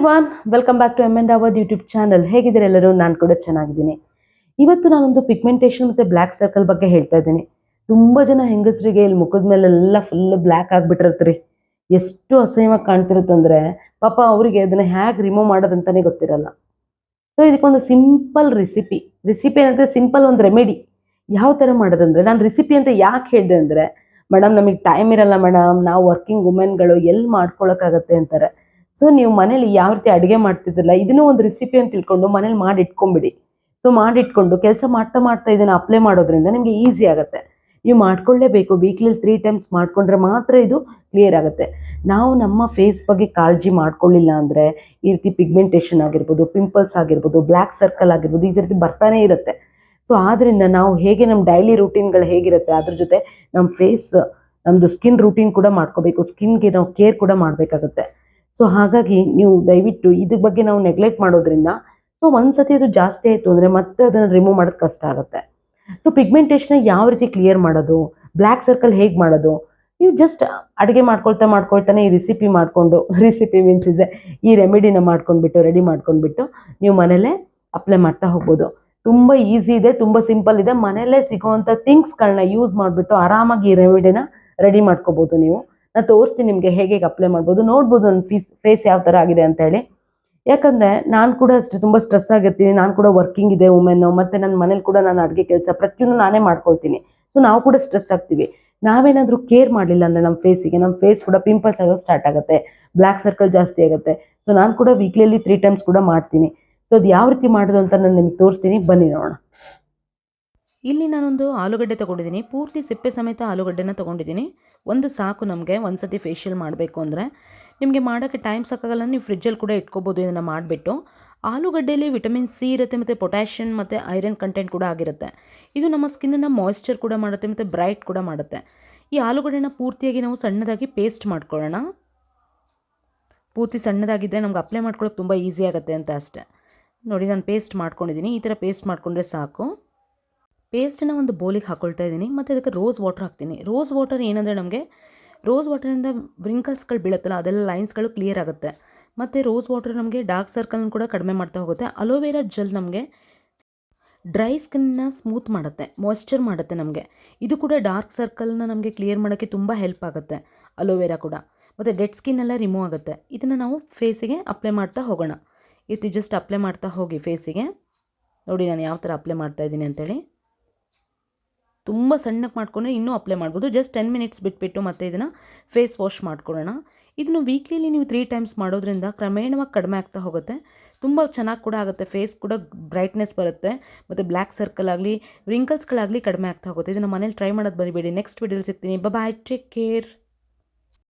Everyone, welcome back to M N our YouTube channel. ಹೇಗಿದ್ದೀರ ಎಲ್ಲರೂ? ನಾನು ಕೂಡ ಚೆನ್ನಾಗಿದ್ದೀನಿ. ಇವತ್ತು ನಾನೊಂದು ಪಿಗ್ಮೆಂಟೇಷನ್ ಮತ್ತು ಬ್ಲ್ಯಾಕ್ ಸರ್ಕಲ್ ಬಗ್ಗೆ ಹೇಳ್ತಾ ಇದ್ದೀನಿ. ತುಂಬ ಜನ ಹೆಂಗಸರಿಗೆ ಇಲ್ಲಿ ಮುಖದ ಮೇಲೆಲ್ಲ ಫುಲ್ ಬ್ಲ್ಯಾಕ್ ಆಗಿಬಿಟ್ಟಿರ್ತೀರಿ. ಎಷ್ಟು ಅಸಹ್ಯವಾಗಿ ಕಾಣ್ತಿರುತ್ತಂದರೆ ಪಾಪ ಅವರಿಗೆ ಅದನ್ನು ಹೇಗೆ ರಿಮೂವ್ ಮಾಡೋದಂತಲೇ ಗೊತ್ತಿರಲ್ಲ. ಸೊ ಇದಕ್ಕೊಂದು ಸಿಂಪಲ್ ರೆಸಿಪಿ ರೆಸಿಪಿ ಏನಂದರೆ ಸಿಂಪಲ್ ಒಂದು ರೆಮಿಡಿ ಯಾವ ಥರ ಮಾಡೋದಂದರೆ, ನಾನು ರೆಸಿಪಿ ಅಂತ ಯಾಕೆ ಹೇಳಿದೆ ಅಂದರೆ ಮೇಡಮ್ ನಮಗೆ ಟೈಮ್ ಇರಲ್ಲ ಮೇಡಮ್ ನಾವು ವರ್ಕಿಂಗ್ ವುಮೆನ್ಗಳು ಎಲ್ಲಿ ಮಾಡ್ಕೊಳಕ್ಕಾಗತ್ತೆ ಅಂತಾರೆ. ಸೊ ನೀವು ಮನೇಲಿ ಯಾವ ರೀತಿ ಅಡುಗೆ ಮಾಡ್ತಿದ್ರಲ್ಲ ಇದನ್ನೂ ಒಂದು ರೆಸಿಪಿ ಅಂತ ತಿಳ್ಕೊಂಡು ಮನೇಲಿ ಮಾಡಿ ಇಟ್ಕೊಂಬಿಡಿ ಸೊ ಮಾಡಿಟ್ಕೊಂಡು ಕೆಲಸ ಮಾಡ್ತಾ ಮಾಡ್ತಾ ಇದನ್ನು ಅಪ್ಲೈ ಮಾಡೋದ್ರಿಂದ ನಿಮಗೆ ಈಸಿ ಆಗುತ್ತೆ. ನೀವು ಮಾಡ್ಕೊಳ್ಳೇಬೇಕು ವೀಕ್ಲಿ ತ್ರೀ ಟೈಮ್ಸ್ ಮಾಡ್ಕೊಂಡ್ರೆ ಮಾತ್ರ ಇದು ಕ್ಲಿಯರ್ ಆಗುತ್ತೆ. ನಾವು ನಮ್ಮ ಫೇಸ್ ಬಗ್ಗೆ ಕಾಳಜಿ ಮಾಡ್ಕೊಳ್ಳಿಲ್ಲ ಅಂದರೆ ಈ ರೀತಿ ಪಿಗ್ಮೆಂಟೇಷನ್ ಆಗಿರ್ಬೋದು ಪಿಂಪಲ್ಸ್ ಆಗಿರ್ಬೋದು ಬ್ಲ್ಯಾಕ್ ಸರ್ಕಲ್ ಆಗಿರ್ಬೋದು, ಈ ರೀತಿ ಬರ್ತಾನೆ ಇರುತ್ತೆ. ಸೊ ಆದ್ದರಿಂದ ನಾವು ಹೇಗೆ ನಮ್ಮ ಡೈಲಿ ರೂಟೀನ್ಗಳು ಹೇಗಿರುತ್ತೆ, ಅದ್ರ ಜೊತೆ ನಮ್ಮ ಫೇಸ್ ನಮ್ಮದು ಸ್ಕಿನ್ ರೂಟೀನ್ ಕೂಡ ಮಾಡ್ಕೋಬೇಕು. ಸ್ಕಿನ್ಗೆ ನಾವು ಕೇರ್ ಕೂಡ ಮಾಡಬೇಕಾಗುತ್ತೆ. ಸೊ ಹಾಗಾಗಿ ನೀವು ದಯವಿಟ್ಟು ಇದ್ರ ಬಗ್ಗೆ ನಾವು ನೆಗ್ಲೆಕ್ಟ್ ಮಾಡೋದ್ರಿಂದ ಸೊ ಒಂದ್ಸತಿ ಅದು ಜಾಸ್ತಿ ಆಯಿತು ಅಂದರೆ ಮತ್ತೆ ಅದನ್ನು ರಿಮೂವ್ ಮಾಡೋದು ಕಷ್ಟ ಆಗುತ್ತೆ. ಸೊ ಪಿಗ್ಮೆಂಟೇಷನ್ ಯಾವ ರೀತಿ ಕ್ಲಿಯರ್ ಮಾಡೋದು ಬ್ಲ್ಯಾಕ್ ಸರ್ಕಲ್ ಹೇಗೆ ಮಾಡೋದು, ನೀವು ಜಸ್ಟ್ ಅಡುಗೆ ಮಾಡ್ಕೊಳ್ತಾ ಮಾಡ್ಕೊಳ್ತಾನೆ ಈ ರೆಸಿಪಿ ಮಾಡಿಕೊಂಡು ರೆಸಿಪಿ ಮೀನ್ಸ್ ಇದೆ ಈ ರೆಮಿಡಿನ ಮಾಡ್ಕೊಂಡ್ಬಿಟ್ಟು ರೆಡಿ ಮಾಡ್ಕೊಂಡ್ಬಿಟ್ಟು ನೀವು ಮನೇಲೇ ಅಪ್ಲೈ ಮಾಡ್ತಾ ಹೋಗ್ಬೋದು. ತುಂಬ ಈಸಿ ಇದೆ, ತುಂಬ ಸಿಂಪಲ್ ಇದೆ. ಮನೆಯಲ್ಲೇ ಸಿಗೋವಂಥ ಥಿಂಗ್ಸ್ಗಳನ್ನ ಯೂಸ್ ಮಾಡಿಬಿಟ್ಟು ಆರಾಮಾಗಿ ಈ ರೆಮಿಡಿನ ರೆಡಿ ಮಾಡ್ಕೋಬೋದು ನೀವು. ನಾನು ತೋರಿಸ್ತೀನಿ ನಿಮಗೆ ಹೇಗೆ ಹೇಗೆ ಅಪ್ಲೈ ಮಾಡ್ಬೋದು. ನೋಡ್ಬೋದು ನನ್ನ ಫೀಸ್ ಫೇಸ್ ಯಾವ ಥರ ಆಗಿದೆ ಅಂತ ಹೇಳಿ. ಯಾಕಂದರೆ ನಾನು ಕೂಡ ಅಷ್ಟೇ ತುಂಬ ಸ್ಟ್ರೆಸ್ ಆಗಿರ್ತೀನಿ. ನಾನು ಕೂಡ ವರ್ಕಿಂಗ್ ಇದೆ ವುಮೆನ್ನು ಮತ್ತು ನನ್ನ ಮನೇಲಿ ಕೂಡ ನಾನು ಅಡುಗೆ ಕೆಲಸ ಪ್ರತಿಯೊಂದು ನಾನೇ ಮಾಡ್ಕೊಳ್ತೀನಿ. ಸೊ ನಾವು ಕೂಡ ಸ್ಟ್ರೆಸ್ ಆಗ್ತೀವಿ. ನಾವೇನಾದರೂ ಕೇರ್ ಮಾಡಲಿಲ್ಲ ಅಂದರೆ ನಮ್ಮ ಫೇಸಿಗೆ ನಮ್ಮ ಫೇಸ್ ಕೂಡ ಪಿಂಪಲ್ಸ್ ಆಗೋದು ಸ್ಟಾರ್ಟ್ ಆಗುತ್ತೆ. ಬ್ಲ್ಯಾಕ್ ಸರ್ಕಲ್ ಜಾಸ್ತಿ ಆಗುತ್ತೆ. ಸೊ ನಾನು ಕೂಡ ವೀಕ್ಲಿಯಲ್ಲಿ ತ್ರೀ ಟೈಮ್ಸ್ ಕೂಡ ಮಾಡ್ತೀನಿ. ಸೊ ಅದು ಯಾವ ರೀತಿ ಮಾಡೋದು ಅಂತ ನಾನು ನಿಮ್ಗೆ ತೋರಿಸ್ತೀನಿ. ಬನ್ನಿ ನೋಡೋಣ. ಇಲ್ಲಿ ನಾನೊಂದು ಆಲೂಗಡ್ಡೆ ತೊಗೊಂಡಿದ್ದೀನಿ. ಪೂರ್ತಿ ಸಿಪ್ಪೆ ಸಮೇತ ಆಲೂಗಡ್ಡೆನ ತೊಗೊಂಡಿದ್ದೀನಿ. ಒಂದು ಸಾಕು ನಮಗೆ, ಒಂದು ಸತಿ ಫೇಶಿಯಲ್ ಮಾಡಬೇಕು ಅಂದರೆ. ನಿಮಗೆ ಮಾಡೋಕ್ಕೆ ಟೈಮ್ ಸಾಕಾಗಲ್ಲ, ನೀವು ಫ್ರಿಜ್ಜಲ್ಲಿ ಕೂಡ ಇಟ್ಕೋಬೋದು ಇದನ್ನು ಮಾಡಿಬಿಟ್ಟು. ಆಲೂಗಡ್ಡೆಯಲ್ಲಿ ವಿಟಮಿನ್ ಸಿ ಇರುತ್ತೆ ಮತ್ತು ಪೊಟ್ಯಾಷಿಯಮ್ ಮತ್ತು ಐರನ್ ಕಂಟೆಂಟ್ ಕೂಡ ಆಗಿರುತ್ತೆ. ಇದು ನಮ್ಮ ಸ್ಕಿನ್ನನ್ನು ಮಾಯ್ಶ್ಚರ್ ಕೂಡ ಮಾಡುತ್ತೆ ಮತ್ತು ಬ್ರೈಟ್ ಕೂಡ ಮಾಡುತ್ತೆ. ಈ ಆಲೂಗಡ್ಡೆನ ಪೂರ್ತಿಯಾಗಿ ನಾವು ಸಣ್ಣದಾಗಿ ಪೇಸ್ಟ್ ಮಾಡ್ಕೊಳ್ಳೋಣ. ಪೂರ್ತಿ ಸಣ್ಣದಾಗಿದ್ದರೆ ನಮ್ಗೆ ಅಪ್ಲೈ ಮಾಡ್ಕೊಳ್ಳೋಕೆ ತುಂಬ ಈಸಿ ಆಗುತ್ತೆ ಅಂತ ಅಷ್ಟೆ. ನೋಡಿ, ನಾನು ಪೇಸ್ಟ್ ಮಾಡ್ಕೊಂಡಿದ್ದೀನಿ. ಈ ಥರ ಪೇಸ್ಟ್ ಮಾಡಿಕೊಂಡ್ರೆ ಸಾಕು. ಪೇಸ್ಟನ್ನ ಒಂದು ಬೌಲಿಗೆ ಹಾಕ್ಕೊಳ್ತಾ ಇದ್ದೀನಿ ಮತ್ತು ಅದಕ್ಕೆ ರೋಸ್ ವಾಟರ್ ಹಾಕ್ತೀನಿ. ರೋಸ್ ವಾಟರ್ ಏನಂದರೆ ನಮಗೆ ರೋಸ್ ವಾಟರಿಂದ ವ್ರಿಂಕಲ್ಸ್ಗಳು ಬೀಳುತ್ತಲ್ಲ, ಅದೆಲ್ಲ ಲೈನ್ಸ್ಗಳು ಕ್ಲಿಯರ್ ಆಗುತ್ತೆ. ಮತ್ತು ರೋಸ್ ವಾಟರ್ ನಮಗೆ ಡಾರ್ಕ್ ಸರ್ಕಲ್ನ ಕೂಡ ಕಡಿಮೆ ಮಾಡ್ತಾ ಹೋಗುತ್ತೆ. ಅಲೋವೆರಾ ಜೆಲ್ ನಮಗೆ ಡ್ರೈ ಸ್ಕಿನ್ನ ಸ್ಮೂತ್ ಮಾಡುತ್ತೆ ಮಾಯ್ಶ್ಚರ್ ಮಾಡುತ್ತೆ ನಮಗೆ. ಇದು ಕೂಡ ಡಾರ್ಕ್ ಸರ್ಕಲ್ನ ನಮಗೆ ಕ್ಲಿಯರ್ ಮಾಡೋಕ್ಕೆ ತುಂಬ ಹೆಲ್ಪ್ ಆಗುತ್ತೆ ಅಲೋವೆರಾ ಕೂಡ. ಮತ್ತು ಡೆಡ್ ಸ್ಕಿನ್ ಎಲ್ಲ ರಿಮೂವ್ ಆಗುತ್ತೆ. ಇದನ್ನು ನಾವು ಫೇಸಿಗೆ ಅಪ್ಲೈ ಮಾಡ್ತಾ ಹೋಗೋಣ. ಈ ಜಸ್ಟ್ ಅಪ್ಲೈ ಮಾಡ್ತಾ ಹೋಗಿ ಫೇಸಿಗೆ ನೋಡಿ ನಾನು ಯಾವ ಥರ ಅಪ್ಲೈ ಮಾಡ್ತಾ ಇದ್ದೀನಿ ಅಂತೇಳಿ. ತುಂಬ ಸಣ್ಣಕ್ಕೆ ಮಾಡ್ಕೊಂಡ್ರೆ ಇನ್ನೂ ಅಪ್ಲೈ ಮಾಡ್ಬೋದು. ಜಸ್ಟ್ ಟೆನ್ ಮಿನಿಟ್ಸ್ ಬಿಟ್ಬಿಟ್ಟು ಮತ್ತೆ ಇದನ್ನು ಫೇಸ್ ವಾಶ್ ಮಾಡ್ಕೊಳ್ಳೋಣ. ಇದನ್ನು ವೀಕ್ಲಿಲಿ ನೀವು ತ್ರೀ ಟೈಮ್ಸ್ ಮಾಡೋದ್ರಿಂದ ಕ್ರಮೇಣವಾಗಿ ಕಡಿಮೆ ಆಗ್ತಾ ಹೋಗುತ್ತೆ. ತುಂಬ ಚೆನ್ನಾಗಿ ಕೂಡ ಆಗುತ್ತೆ. ಫೇಸ್ ಕೂಡ ಬ್ರೈಟ್ನೆಸ್ ಬರುತ್ತೆ. ಮತ್ತು ಬ್ಲ್ಯಾಕ್ ಸರ್ಕಲ್ ಆಗಲಿ ರಿಂಕಲ್ಸ್ಗಳಾಗಲಿ ಕಡಿಮೆ ಆಗ್ತಾ ಹೋಗುತ್ತೆ. ಇದನ್ನು ಮನೇಲಿ ಟ್ರೈ ಮಾಡೋದು ಬರಿಬೇಡಿ. ನೆಕ್ಸ್ಟ್ ವೀಡಿಯೋಲಿ ಸಿಗ್ತೀನಿ. Bye take care